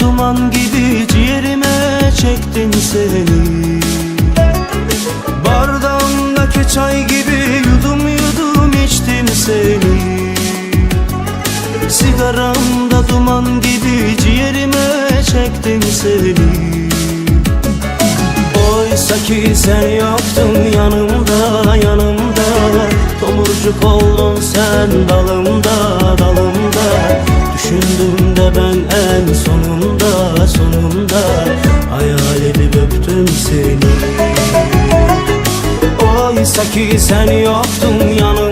duman gibi ciğerime çektin seni. Bardağımdaki çay gibi yudum yudum içtim seni. Sigaramda duman gibi ciğerime çektin seni. Oysa ki sen yoktun yanımda yanımda. Tomurcuk oldun sen dalımda dalımda. Düşündüm de ben en sonunda sonunda Hayal edip öptüm seni. Oysa ki sen yoktun yanımda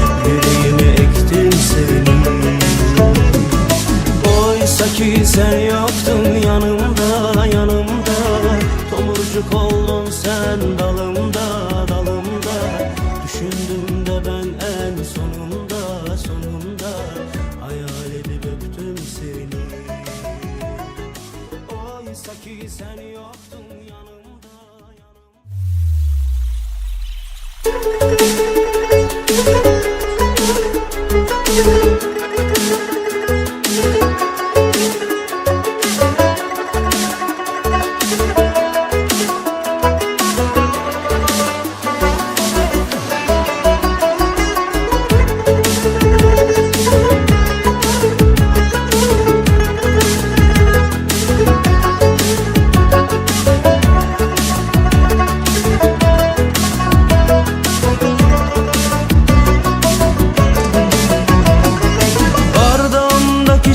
Oysa ki sen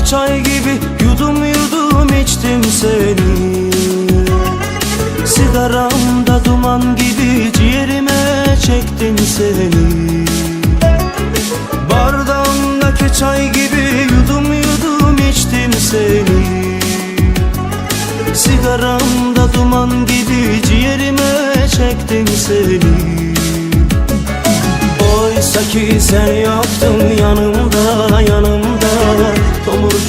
çay gibi yudum yudum içtim seni. Sigaramda duman gibi ciğerime çektin seni. Bardağımdaki çay gibi yudum yudum içtim seni. Sigaramda duman gibi ciğerime çektin seni. Oysa ki sen yoktun yanımda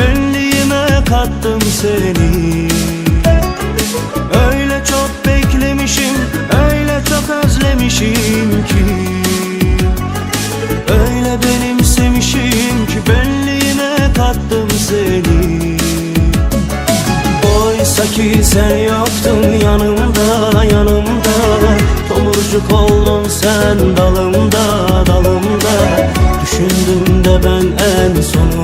benliğime kattım seni. Öyle çok beklemişim, öyle çok özlemişim ki. Öyle benimsemişim ki benliğime kattım seni. Oysa ki sen yoktun yanımda, yanımda. Tomurcuk oldun sen dalımda, dalımda. Düşündüm de ben en sonu.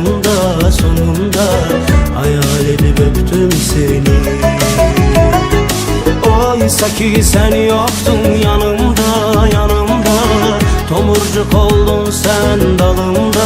Oysa ki sen yoktun yanımda yanımda. Tomurcuk oldun sen dalımda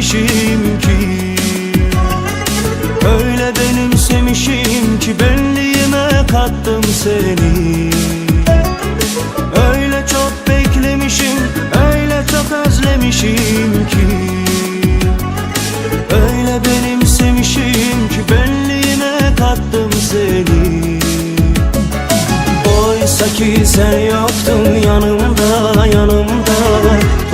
özlemişim ki Öyle benimsemişim ki benliğime kattım seni. Öyle çok beklemişim, öyle çok özlemişim ki. Öyle benimsemişim ki benliğime kattım seni. Oysa ki sen yoktun yanımda yanımda